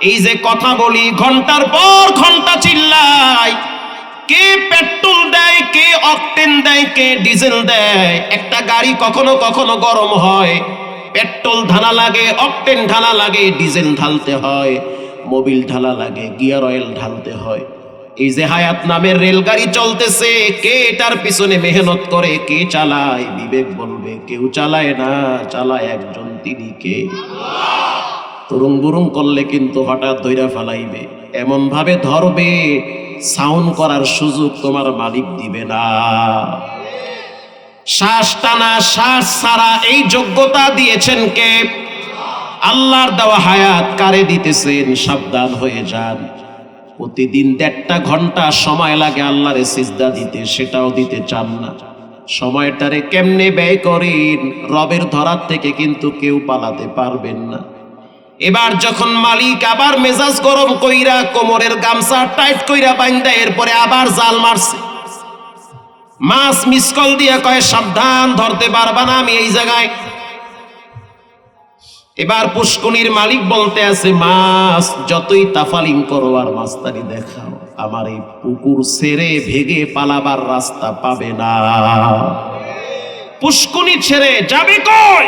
এই যে কথা বলি, ঘণ্টার পর ঘণ্টা চিল্লাই কে পেট্রোল দেয়, কে অকটেন দেয়, কে ডিজেল দেয়? একটা গাড়ি কখনো কখনো গরম হয়। পেট্রোল ঢালা লাগে, অকটেন ঢালা লাগে, ডিজেল ঢালতে হয়। মোবিল ঢালা লাগে, গিয়ার অয়েল ঢালতে হয়। এই যে হায়াত নামের রেলগাড়ি চলতেছে, কে এটার পিছনে মেহনত করে, কে চালায়? বিবেক বলবে, কেউ চালায় না, চালায় একজন তিনি কে? তরুং বুরুং করলে কিন্তু হঠাৎ ধৈরা ফেলাইবে। এমন ভাবে ধরবে, সাউন্ড করার সুযোগ তোমার মালিক দিবে না। শ্বাস টানা, শ্বাস ছাড়া এই যোগ্যতা দিয়েছেন কে? আল্লাহর দেওয়া হায়াত কারে দিতেছেন? সাবধান হয়ে যান। প্রতিদিন দেড়টা ঘণ্টা সময় লাগে আল্লাহরে সিজদা দিতে, সেটাও দিতে চান না। সময়টারে কেমনে ব্যয় করেন? রবের ধরার থেকে কিন্তু কেউ পালাতে পারবেন না। এবার যখন মালিক আবার মেজাজ গরম কইরা কোমরের গামছা টাইট কইরা বাইন্দা, এরপরে আবার জাল মারছে। মাছ মিসকল দিয়া কয়, সাবধান, ধরতে পারবা না আমি এই জায়গায়। এবার পুষ্কনির মালিক বলতে আছে, মাছ, যতই তাফালিং করো আর মাস্তানি দেখাও, আমার এই পুকুর ছেড়ে ভেগে পালাবার রাস্তা পাবে না। পুষ্কুনি ছেড়ে যাবে কই?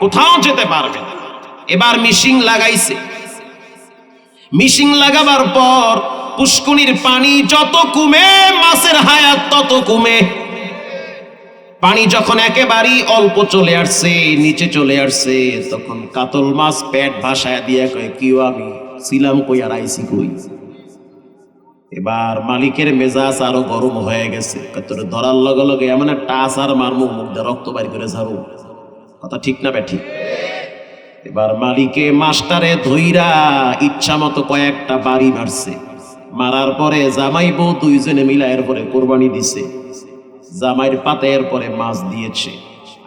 কোথাও যেতে পারবে না। এবার মিশিং লাগাইছে। মিশিং লাগাবার পর পুষ্কুনির পানি যত কমে, মাছের হায়াত তত কমে। পানি যখন একেবারেই অল্প চলে আসছে, নিচে চলে আসছে, তখন কাতল মাছ পেট ভাসায় দিয়ে কয়, কিও আমি? ছিলাম কই আর আইসি কই? এবার মালিকের মেজাজ আরও গরম হয়ে গেছে। তোরে ধরার লগে লগে এমন একটা আসার মারমু, মুখ দিয়ে রক্ত বাড়ি করে ছাড়ু কথা ঠিক না বে ঠিক? এবার মালিকে মাস্টারে ধইরা ইচ্ছা মতো কয়েকটা বাড়ি মারছে। মারার পরে জামাই বউ দুইজনে মিলা এরপরে কোরবানি দিছে। জামাইয়ের পাতে এরপরে মাছ দিয়েছে।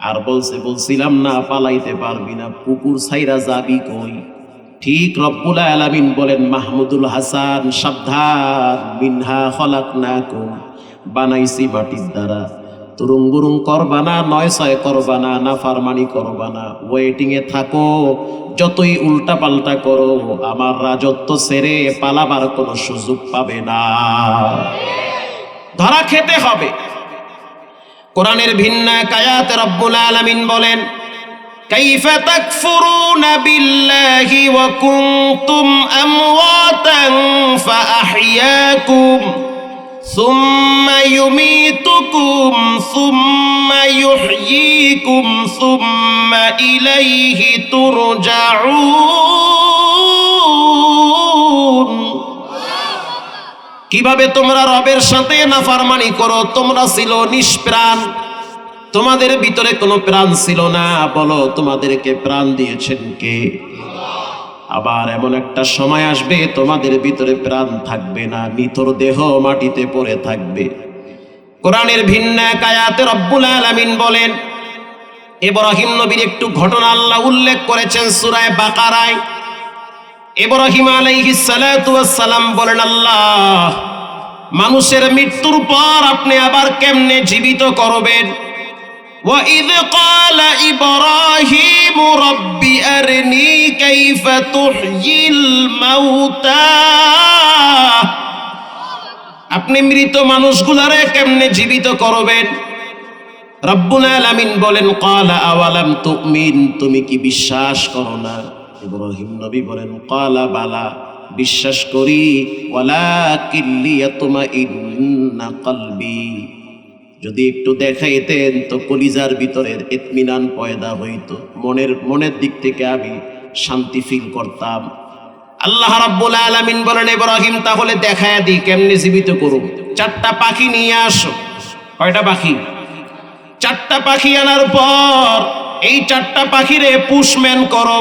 আর বলছে, বলছিলাম না, পালাইতে পারবি না পুকুর ছাইরা যাবি কই? ঠিক রব্বুল আলামিন বলেন, মাহমুদুল হাসান, সাবধান, মিনহা খলাক না বানাইছি মাটির দ্বারা। তুরুং বুরুং করবা না নয় ছয় করবা না না ফারমানি করবা না ওয়েটিং এ থাকো যতই উল্টা পাল্টা করো আমার রাজত্ব ছেড়ে পালাবার কোনো সুযোগ পাবে না ধরা খেতে হবে কোরআনের ভিন্ন কায়াত রব্বুল আলামিন বলেন كيف تكفرون بالله وكنتم أمواتا فأحياكم ثم يميتكم ثم يحييكم ثم إليه ترجعون কিভাবে তোমরা রবের সাথে নাফারমানি করো তোমরা ছিল নিষ্প্রাণ তোমাদের ভিতরে কোনো প্রাণ ছিল না বলো তোমাদেরকে প্রাণ দিয়েছেন কে আবার এমন একটা সময় আসবে তোমাদের ভিতরে প্রাণ থাকবে না নিতর দেহ মাটিতে পড়ে থাকবে। কোরআনের ভিন্ন আয়াতে রব্বুল আলামিন বলেন, ইব্রাহিম নবীর একটু ঘটনা আল্লাহ উল্লেখ করেছেন সূরায় বাকারায়। ইব্রাহিম আলাইহিস সালাতু ওয়াস সালাম বলেন, আল্লাহ, মানুষের মৃত্যুর পর আপনি আবার কেমনে জীবিত করবেন? وإذ قال إبراهيم رب أرني كيف تحيي الموتى আপনি মৃত মানুষগুলারে কেমনে জীবিত করবেন রব্বুল আলামিন বলেন ক্বালা আওয়ালাম তুমিন তুমি কি বিশ্বাস করো না ইব্রাহিম নবী বলেন ক্বালা বালা বিশ্বাস করি ওয়ালাকিন লিয়াতমাইন্না কলবি যদি একটু দেখাইতেন তো কলিজার ভিতরে ইতমিনান পয়দা হইতো। মনের মনের দিক থেকে আমি শান্তি ফিল করতাম। আল্লাহ রাব্বুল আলামিন বলেন, ইব্রাহিম, তাহলে দেখায় দি কেমনে জীবিত করুম? চারটা পাখি নিয়ে আসো। কয়টা পাখি? চারটা পাখি আনার পর এই চারটা পাখিরে পুষম্যান করো।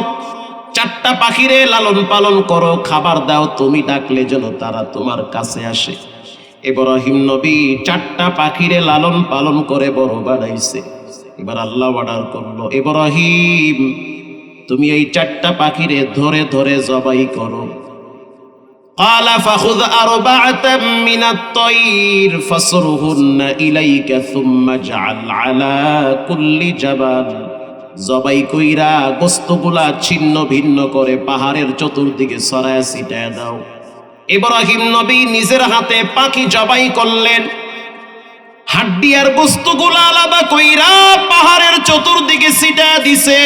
চারটা পাখিরে লালন পালন করো। খাবার দাও, তুমি ডাকলে যেন তারা তোমার কাছে আসে। ইব্রাহিম নবী চারটা পাখিরে লালন পালন করে বড় বানাইছে এবার আল্লাহ অর্ডার করলো ইব্রাহিম তুমি এই চারটা পাখিরে ধরে ধরে জবাই করো قال فخذ أربعة من الطير فصرهن إليك ثم اجعل على كل جبل জবাই কইরা গোস্তগুলা ছিন্ন ভিন্ন করে পাহাড়ের চতুর্দিকে সরায় ছিটায় দাও ইব্রাহিম নবী নিজের হাতে পাখি জবাই করলেন। হাড্ডি আর বস্তুগুলা আলাদা কইরা পাহাড়ের চতুর্দিকে সিটা দিছে।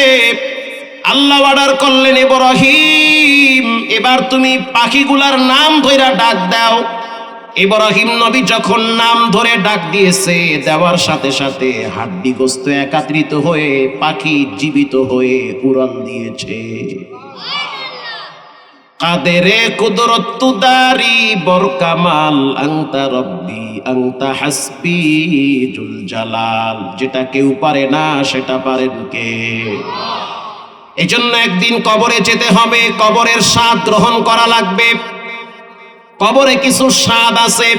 আল্লাহ অর্ডার করলেন, ইব্রাহিম, এবার তুমি পাখিগুলার নাম ধইরা ডাক দাও। ইব্রাহিম নবী যখন নাম ধরে ডাক দিয়েছে, দেওয়ার সাথে সাথে হাড্ডি গোস্ত একাত্রিত হয়ে পাখি জীবিত হয়ে উড়াল দিয়েছে। কাদেরে কুদরত তুদারি বরকামাল আংতা রব্বি আংতা হাসবি জুল জালাল। যেটা কেউ পারে না, সেটা পারেন কে? এই জন্য একদিন কবরে যেতে হবে, কবরের স্বাদ গ্রহণ করা লাগবে। কবরে কিছু স্বাদ আছে,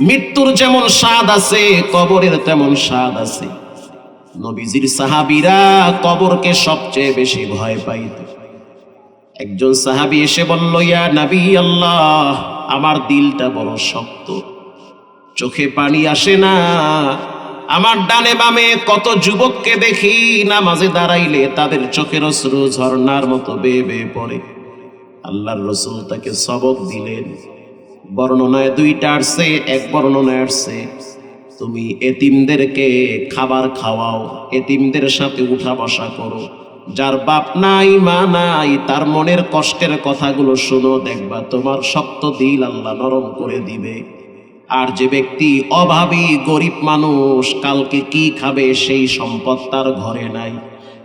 মৃত্যুর যেমন স্বাদ আছে, কবরের তেমন স্বাদ আছে। নবীজির সাহাবিরা কবরকে সবচেয়ে বেশি ভয় পাইত। একজন সাহাবি এসে বলল, ইয়া নবী আল্লাহ, আমার দিলটা বড় শক্ত। চোখে পানি আসে না। আমার ডানে বামে কত যুবককে দেখি নামাজে দাঁড়াইলে তাদের চোখের অশ্রু ঝর্ণার মতো বেয়ে বেয়ে পড়ে। আল্লাহর রসুল তাকে সবক দিলেন। বর্ণনায় দুইটা আসছে, এক বর্ণনায় আসছে। তুমি এতিমদেরকে খাবার খাওয়াও, এতিমদের সাথে উঠা বসা করো। যার বাপ নাই, মা নাই, তার মনের কষ্টের কথাগুলো শুনো, দেখবা তোমার শক্ত দিল আল্লাহ নরম করে দিবে। আর যে ব্যক্তি অভাবী, গরিব মানুষ, কালকে কি খাবে সেই সম্পদ তার ঘরে নাই।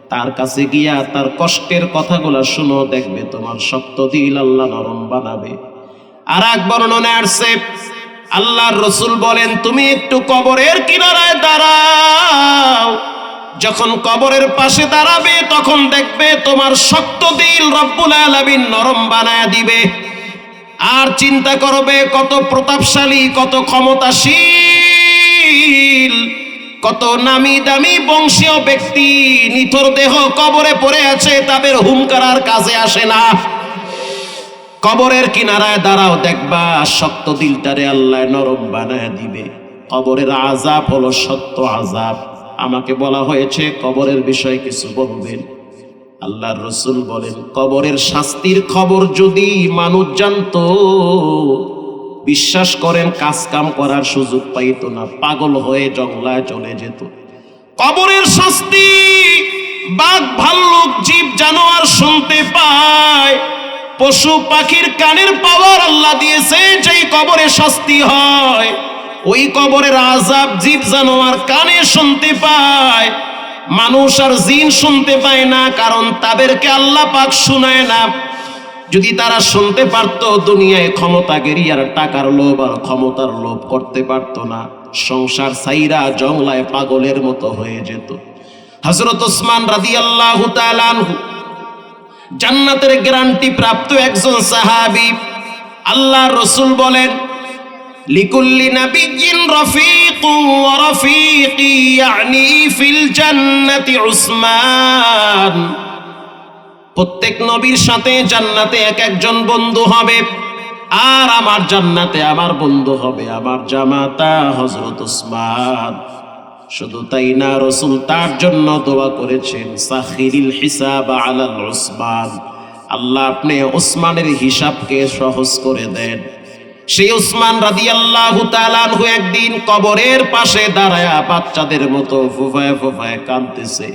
তার কাছে গিয়া তার কষ্টের কথাগুলো শুনো, দেখবে তোমার শক্ত দিল আল্লাহ নরম বানাবে। আর এক বর্ণনায় আসছে, আল্লাহর রসুল বলেন, তুমি একটু কবরের কিনারায় দাঁড়াও। যখন কবরের পাশে দাঁড়াবে, তখন দেখবে তোমার শক্ত দিল রব্বুল আলামিন নরম বানায় দিবে। আর চিন্তা করবে কত প্রতাপশালী, কত ক্ষমতাশীল, কত নামি দামি বংশীয় ব্যক্তি, নিথর দেহ কবরে পড়ে আছে, তাদের হুমকার আর কাজে আসে না। কবরের কিনারায় দাঁড়াও, দেখবা শক্ত দিলটারে আল্লাহ নরম বানায় দিবে। কবরের আজাব হলো সত্য আজাব আমাকে বলা হয়েছে, কবরের বিষয়ে কিছু বলবেন? আল্লাহর রসুল বলেন, কবরের শাস্তির খবর যদি মানুষ জানতো, বিশ্বাস করেন কাজ কাম করার সুযোগ পাইতো না, পাগল হয়ে জঙ্গলায় চলে যেত। কবরের শাস্তি, বাঘ, ভাল্লুক, জীব, জানোয়ার শুনতে পায়। পশু পাখির কানের পাওয়ার আল্লাহ দিয়েছে, যেই কবরে শাস্তি হয়। ওই কবরের আজাব জীব জানোয়ার কানে শুনতে পায়, মানুষ আর জিন শুনতে পায় না, কারণ তাদেরকে আল্লাহ পাক শুনায় না। যদি তারা শুনতে পারতো, দুনিয়ায় ক্ষমতাগিরি আর টাকার লোভ আর ক্ষমতার লোভ করতে পারতো না। সংসার সাইরা জংলায় পাগলের মতো হয়ে যেত। হজরত ওসমান রাদি আল্লাহ জান্নাতের গ্যারান্টি প্রাপ্ত একজন সাহাবি আল্লাহ রসুল বলেন লিকুল্লি নাবিয়্যিন রাফিকুন ওয়া ইয়ানি ফিল জান্নাতি উসমান। প্রত্যেক নবীর সাথে জান্নাতে এক একজন বন্ধু হবে, আর আমার জান্নাতে আমার বন্ধু হবে আমার জামাতা হজরত উসমান। শুধু তাই না, রসুল তার জন্য দোয়া করেছেন, সাখিরিল হিসাব আলাল উসমান। আল্লাহ আপনি ওসমানের হিসাবকে সহজ করে দেন। সেই উসমান রাদি আল্লাহ তালানহু একদিন কবরের পাশে দাঁড়ায়া বাচ্চাদের মতো ফুফায় ফুফায় কাঁদতেছে।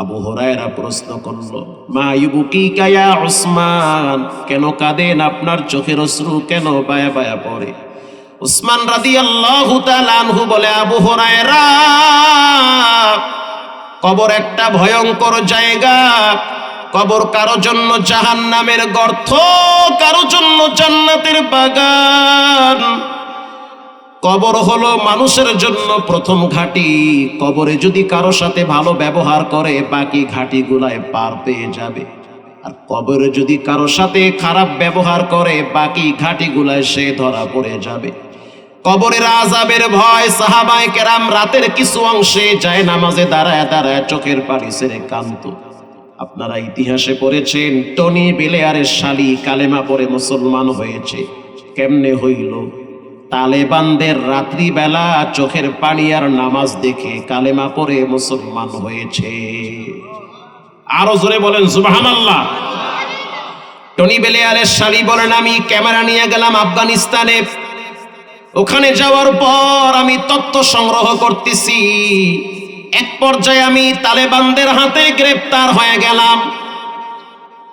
আবু হরায়রা প্রশ্ন করল, মা ইবুকি কায়া উসমান? কেন কাঁদেন? আপনার চোখের অশ্রু কেন বায়া বায়া পড়ে? উসমান রাদি আল্লাহ তালানহু বলে, আবু হরায়রা, কবর একটা ভয়ঙ্কর জায়গা। কবর কারও জন্য জাহান নামের গর্ত, কারও জন্য জান্নাতের বাগান। কবর হলো মানুষের জন্য প্রথম ঘাটি। কবরে যদি কারও সাথে ভালো ব্যবহার করে, বাকি ঘাটিগুলায় পার পেয়ে যাবে। আর কবরে যদি কারও সাথে খারাপ ব্যবহার করে, বাকি ঘাটিগুলায় সে ধরা পড়ে যাবে। কবরের আজাবের ভয় সাহাবায় কেরাম রাতের কিছু অংশে যায় নামাজে দাঁড়ায় দাঁড়ায় চোখের পানি সেরে কান্ত আপনারা ইতিহাসে পড়েছেন, টনি বেলেয়ারের শালি কালেমা পরে মুসলমান হয়েছে। কেমনে হইল? তালেবানদের রাত্রিবেলা চোখের পানি আর নামাজ দেখে কালেমা পরে মুসলমান হয়েছে। আরও জোরে বলেন, সুবহানাল্লাহ। টনি বেলেয়ারের শাড়ি বলেন, আমি ক্যামেরা নিয়ে গেলাম আফগানিস্তানে। ওখানে যাওয়ার পর আমি তথ্য সংগ্রহ করতেছি। এক পর্যায়ে আমি তালেবানদের হাতে গ্রেপ্তার হয়ে গেলাম।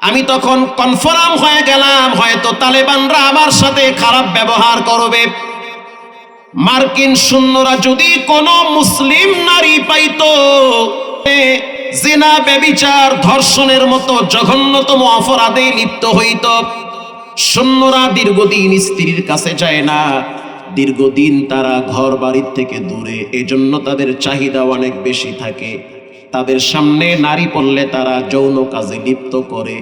আমি তখন কনফার্ম হয়ে গেলাম, হয়তো তালেবানরা আমার সাথে খারাপ ব্যবহার করবে। মার্কিন সৈন্যরা যদি কোনো মুসলিম নারী পাইতো জিনা ব্যবিচার ধর্ষণের মতো জঘন্যতম অপরাধে লিপ্ত হইত। সৈন্যরা দীর্ঘদিন স্ত্রীর কাছে যায় না। দীর্ঘদিন তারা ঘর বাড়ির থেকে দূরে, এজন্য তাদের চাহিদা অনেক বেশি থাকে। তাদের সামনে নারী পড়লে তারা যৌন কাজে লিপ্ত করে।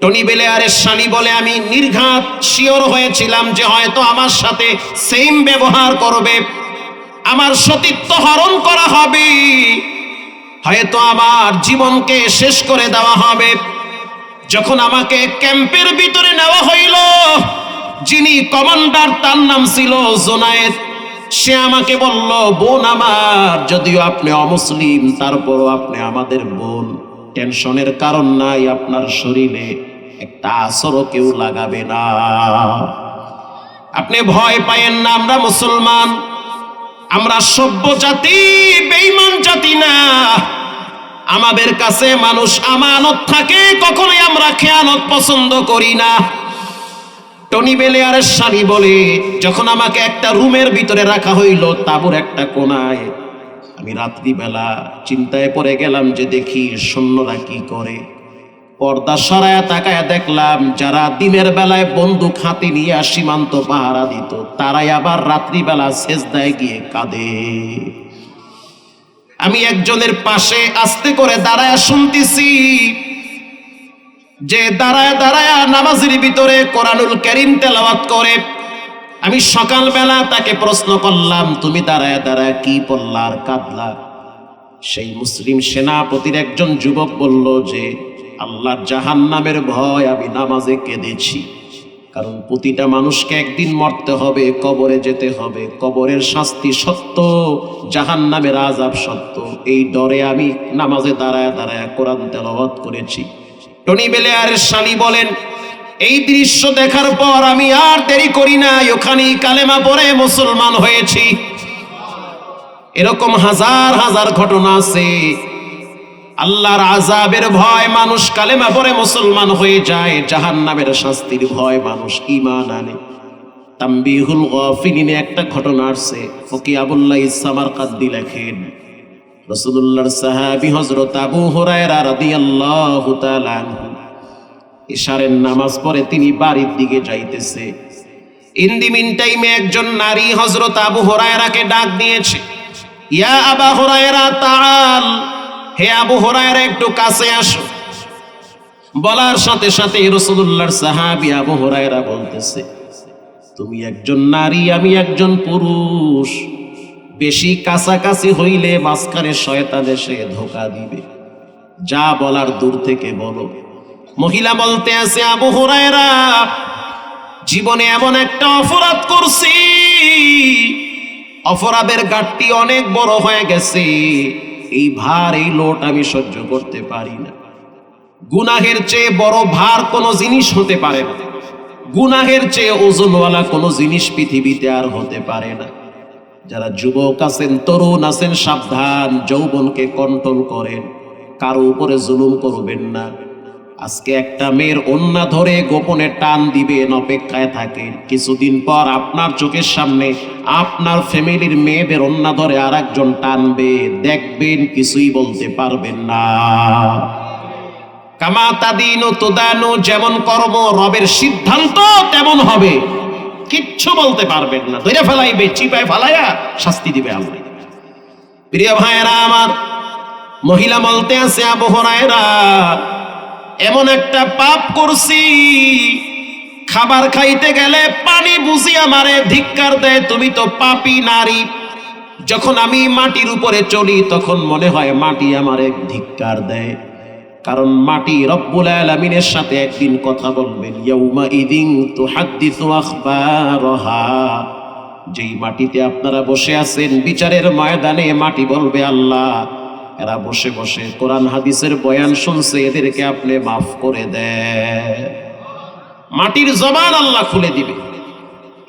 টনি বেলেয়ারের শানি বলে, আমি নির্ঘাত শিওর হয়েছিলাম যে হয়তো আমার সাথে সেম ব্যবহার করবে। আমার সতীত্ব হরণ করা হবে। হয়তো আমার জীবনকে শেষ করে দেওয়া হবে। যখন আমাকে ক্যাম্পের ভিতরে নেওয়া হইল যিনি কমান্ডার, তার নাম ছিল জোনায়েদ। সে আমাকে বলল, বোন আমার, যদিও আপনি অমুসলিম, তারপরও আপনি আমাদের বোন। টেনশনের কারণ নাই, আপনার শরীরে একটা আসরও কেউ লাগাবে না। আপনি ভয় পায়েন না, আমরা মুসলমান। আমরা সভ্য জাতি, বেঈমান জাতি না। আমাদের কাছে মানুষ আমানত থাকে, কখনোই আমরা খেয়ানত পছন্দ করি না। টনি বেলেয়ারের শাড়ি বলে, যখন আমাকে একটা রুমের ভিতরে রাখা হইল তাবুর একটা কোনায় আমি রাত্রিবেলা চিন্তায় পড়ে গেলাম যে দেখি সৈন্যরা কি করে। পর্দা সরায়া তাকায়া দেখলাম, যারা দিনের বেলায় বন্দুক হাতে নিয়ে সীমান্ত পাহারা দিত, তারাই আবার রাত্রিবেলা শেষদায় গিয়ে কাঁদে। আমি একজনের পাশে আস্তে করে দাঁড়ায় শুনতেছি যে দাঁড়ায় দাঁড়ায় নামাজের ভিতরে কোরআনুল করিম তেলাওয়াত করে। আমি সকালবেলা তাকে প্রশ্ন করলাম, তুমি দাঁড়ায় দাঁড়ায় কি পড়লা আর কাঁদলা? সেই মুসলিম সেনাপতির একজন যুবক বলল যে, আল্লাহর জাহান নামের ভয়, আমি নামাজে কেঁদেছি। কারণ প্রতিটা মানুষকে একদিন মরতে হবে, কবরে যেতে হবে। কবরের শাস্তি সত্য জাহান নামের আজাব সত্য। এই ডরে আমি নামাজে দাঁড়ায় দাঁড়ায় কোরআন তেলাওয়াত করেছি। টনি বেলেয়ারের শালি বলেন, এই দৃশ্য দেখার পর আমি আর দেরি করি নাই ওখানেই কালেমা পরে মুসলমান হয়েছি। এরকম হাজার হাজার ঘটনা আছে। আল্লাহর আজাবের ভয় মানুষ কালেমা পরে মুসলমান হয়ে যায় জাহান নামের শাস্তির ভয় মানুষ ইমান আনে। তাম্বিহুল গফিলিনে একটা ঘটনা আসছে ফকি আবুল্লাহ ইসামার কাদ্দি লেখেন রসুল্লাহর সাহাবি হজরত আবু হুরায়রা রাদিয়াল্লাহু তাআলা ইশারের নামাজ পড়ে তিনি বাড়ির দিকে যাইতেছে। ইন দি মিন টাইমে একজন নারী হজরত আবু হুরায়রাকে ডাক দিয়েছে, ইয়া আবা হুরায়রা, তাআল, হে আবু হুরায়রা, একটু কাছে আসো। বলার সাথে সাথে রসুল্লাহর সাহাবি আবু হুরায়রা বলতেছে, তুমি একজন নারী, আমি একজন পুরুষ। বেশি কাছাকাছি হইলে মাঝখানে শয়তান এসে ধোকা দিবে। যা বলার দূর থেকে বলো। মহিলা বলতে আছে, আবু হুরায়রা, জীবনে এমন একটা অপরাধ করছি। অপরাধের গাঠটি অনেক বড় হয়ে গেছে। এই ভার, এই লোট আমি সহ্য করতে পারি না। গুনাহের চেয়ে বড় ভার কোনো জিনিস হতে পারে না। গুনাহের চেয়ে ওজনওয়ালা কোনো জিনিস পৃথিবীতে আর হতে পারে না। যারা যুবক আছেন, তরুণ আছেন, সাবধান, যৌবনকে কন্ট্রোল করেন। কারও উপরে জুলুম করবেন না। আজকে একটা মেয়ের অন্যা ধরে গোপনে টান দিবেন, অপেক্ষায় থাকেন। কিছুদিন পর আপনার চোখের সামনে আপনার ফ্যামিলির মেয়েদের অন্যা ধরে আর একজন টানবে। দেখবেন কিছুই বলতে পারবেন না। কামা তাদিন ও তোদানো, যেমন কর্ম, রবের সিদ্ধান্ত তেমন হবে। কিচ্ছু বলতে পারবেন না। ধরে ফেলাইবে, চিপায় ফেলাইয়া শাস্তি দিবে আল্লাহ। প্রিয় ভাইয়েরা আমার, মহিলা বলতে আছে আবহরায়রা এমন একটা পাপ করছি, খাবার খাইতে গেলে পানি বুঝি আমারে ধিক্কার দেয়, তুমি তো পাপি নারী। যখন আমি মাটির উপরে চলি, তখন মনে হয় মাটি আমারে ধিক্কার দেয়। কারণ মাটি রব্বুল আলামিনের সাথে একদিন কথা বলবেন ইয়াউমা ইদিন আখবারহা যেই মাটিতে আপনারা বসে আছেন, বিচারের ময়দানে মাটি বলবে আল্লাহ। এরা বসে বসে কোরআন, হাদিসের বয়ান শুনছে, এদেরকে আপনি মাফ করে দেন। মাটির জবান আল্লাহ খুলে দিবে।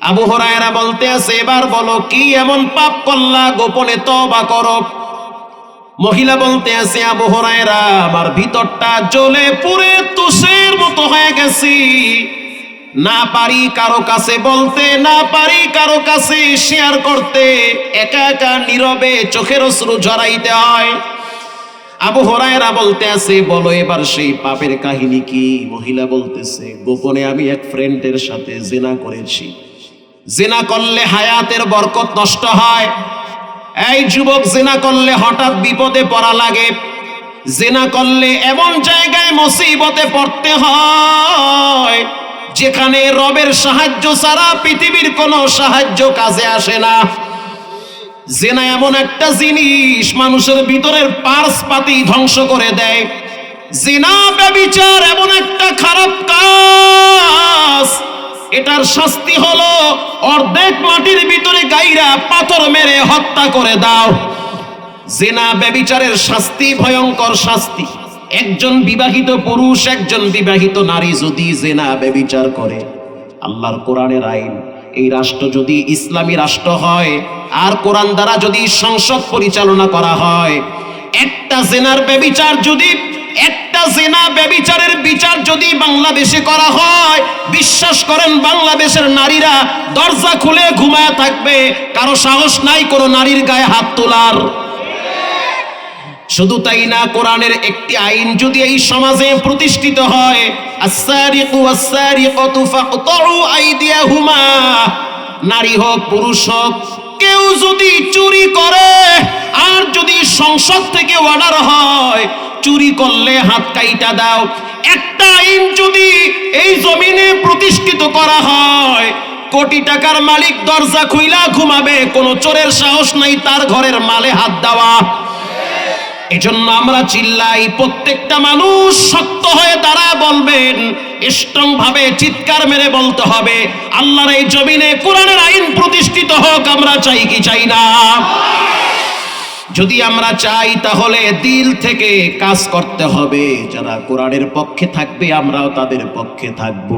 আবু হরায়রা বলতে আছে, এবার বলো, কি এমন পাপ করলা? গোপনে তবা করো। মহিলা বলতে আছে, আবু হরায়রা, আমার ভিতরটা জ্বলে পুরে তুষের মতো হয়ে গেছি। না পারি কারও কাছে বলতে, না পারি কারও কাছে শেয়ার করতে। একা একা নীরবে চোখের অশ্রু জড়াইতে হয়। আবু হরায়রা বলতে আছে, বলো এবার সেই পাপের কাহিনী কি? মহিলা বলতেছে, গোপনে আমি এক ফ্রেন্ডের সাথে জেনা করেছি। জেনা করলে হায়াতের বরকত নষ্ট হয়। এই যুবক জেনা করলে হঠাৎ বিপদে পড়া লাগে। জেনা করলে এমন জায়গায় মুসিবতে পড়তে হয়, যেখানে রবের সাহায্য ছাড়া পৃথিবীর কোনো সাহায্য কাজে আসে না। জেনা এমন একটা জিনিস মানুষের ভিতরের পার্স পাতি ধ্বংস করে দেয়। জেনা ব্যবিচার এমন একটা খারাপ কাজ এটার শাস্তি হলো অর্ধেক মাটির ভিতরে গাইরা পাথর মেরে হত্যা করে দাও। জেনা ব্যবিচারের শাস্তি, ভয়ঙ্কর শাস্তি। একজন বিবাহিত পুরুষ, একজন বিবাহিত নারী যদি জেনা ব্যবিচার করে, আল্লাহর কোরআনের আইন, এই রাষ্ট্র যদি ইসলামী রাষ্ট্র হয়, আর কোরআন দ্বারা যদি সংসদ পরিচালনা করা হয়, একটা জেনার ব্যবিচার যদি একটা জেনা ব্যবিচারের বিচার যদি বাংলাদেশে করা হয়, বিশ্বাস করেন বাংলাদেশের নারীরা দরজা খুলে ঘুমায় থাকবে, কারও সাহস নাই কোনো নারীর গায়ে হাত তোলার। শুধু তাই না, কোরআনের একটি আইন যদি এই সমাজে প্রতিষ্ঠিত হয় নারী হোক, পুরুষ হোক, কেউ যদি চুরি করে, আর যদি সংসদ থেকে অর্ডার হয় চুরি করলে হাত কাইটা দাও। একটা আইন যদি এই জমিনে প্রতিষ্ঠিত করা হয়, কোটি টাকার মালিক দরজা খুইলা ঘুমাবে, কোনো চোরের সাহস নাই তার ঘরের মালে হাত দেওয়া। এজন্য আমরা চিল্লাই, প্রত্যেকটা মানুষ শক্ত হয়ে তারা বলবেন, স্ট্রং ভাবে চিৎকার মেরে বলতে হবে, আল্লাহর এই জমিনে কোরআনের আইন প্রতিষ্ঠিত হোক, আমরা চাই কি চাই না। যদি আমরা চাই তাহলে দিল থেকে কাজ করতে হবে। যারা কোরআনের পক্ষে থাকবে, আমরাও তাদের পক্ষে থাকব।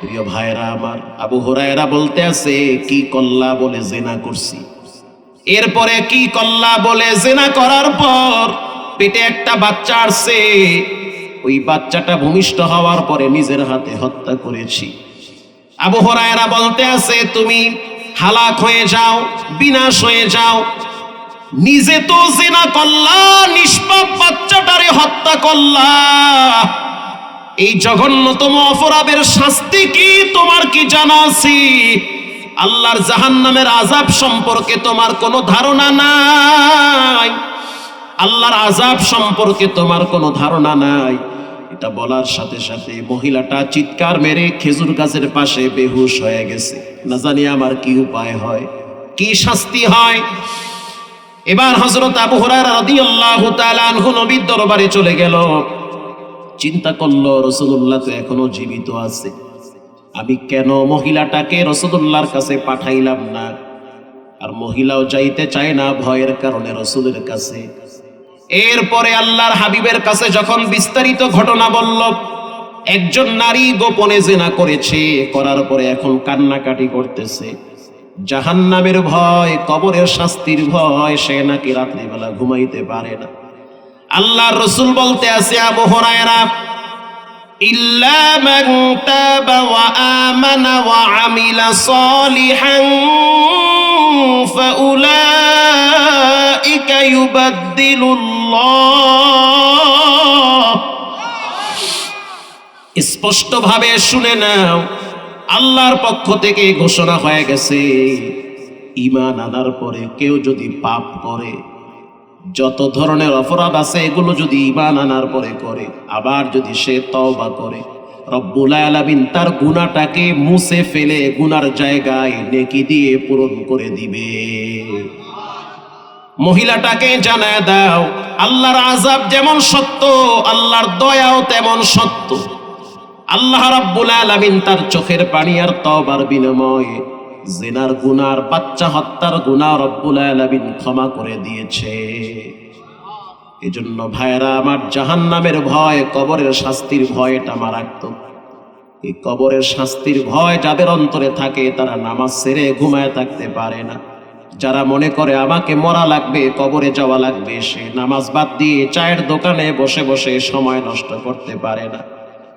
প্রিয় ভাইরা আমার, আবু হরায়রা বলতে আছে, কি কল্লা বলে জেনা করছি। এরপরে, কি কল্লা বলে জেনা করার পর পেটে একটা বাচ্চা আসছে। ওই বাচ্চাটা ভূমিষ্ঠ হওয়ার পরে নিজের হাতে হত্যা করেছি। আবু হরায়রা বলতে আছে, তুমি হালাক হয়ে যাও, বিনাশ হয়ে যাও নিজে তো জেনা করলা, নিষ্পাপ বাচ্চাটারে হত্যা করলা। এই জঘন্যতম অপরাধের শাস্তি কি, তোমার কি জানা আছে? আল্লাহর জাহান্নামের আজাব সম্পর্কে তোমার কোনো ধারণা নাই। আল্লাহর আজাব সম্পর্কে তোমার কোনো ধারণা নাই। এটা বলার সাথে সাথে মহিলাটা চিৎকার মেরে খেজুর গাছের পাশে বেহুশ হয়ে গেছে। না জানি আমার কি উপায় হয়, কি শাস্তি হয়? এবার হজরত আবু নবীর দরবারে চলে গেল। চিন্তা করল রসুল্লাহ তো এখনও জীবিত আছে। আমি কেন মহিলাটাকে রসুল্লাহর কাছে পাঠাইলাম না? আর মহিলাও যাইতে চায় না ভয়ের কারণে রসুলের কাছে। এরপরে আল্লাহর হাবিবের কাছে যখন বিস্তারিত ঘটনা বলল, একজন নারী গোপনে জেনা করেছে, করার পরে এখন কান্নাকাটি করতেছে। জাহান্নামের ভয় কবরের শাস্তির ভয় সে নাকি রাত্রিবেলা ঘুমাইতে পারে না আল্লাহর রসুল বলতে আছে আবু হরায়রা إلا من تاب وآمن وعمل صالحا فأولئك يبدل الله স্পষ্টভাবে শুনে নাও আল্লাহর পক্ষ থেকে ঘোষণা হয়ে গেছে ইমান আনার পরে কেউ যদি পাপ করে, যত ধরনের অপরাধ আছে এগুলো যদি ইমান আনার পরে করে, আবার যদি সে তওবা করে, রব্বুল আলামিন তার গুনাহটাকে মুছে ফেলে গুনার জায়গায় নেকি দিয়ে পূরণ করে দিবে। মহিলাটাকে জানায় দাও, আল্লাহর আজাব যেমন সত্য, আল্লাহর দয়াও তেমন সত্য। আল্লাহ রাব্বুল আলামিন তার চোখের পানি আর তওবার বিনিময়ে জেনার গুনার বাচ্চা হত্যার গুনাহ রব্বুল আলামিন ক্ষমা করে দিয়েছে। এজন্য ভাইরা আমার জাহান্নামের ভয়, কবরের শাস্তির ভয় এটা মারাত্মক। এই কবরের শাস্তির ভয় যাদের অন্তরে থাকে, তারা নামাজ সেরে ঘুমায় থাকতে পারে না। যারা মনে করে আমাকে মরা লাগবে, কবরে যাওয়া লাগবে, সে নামাজ বাদ দিয়ে চায়ের দোকানে বসে বসে সময় নষ্ট করতে পারে না।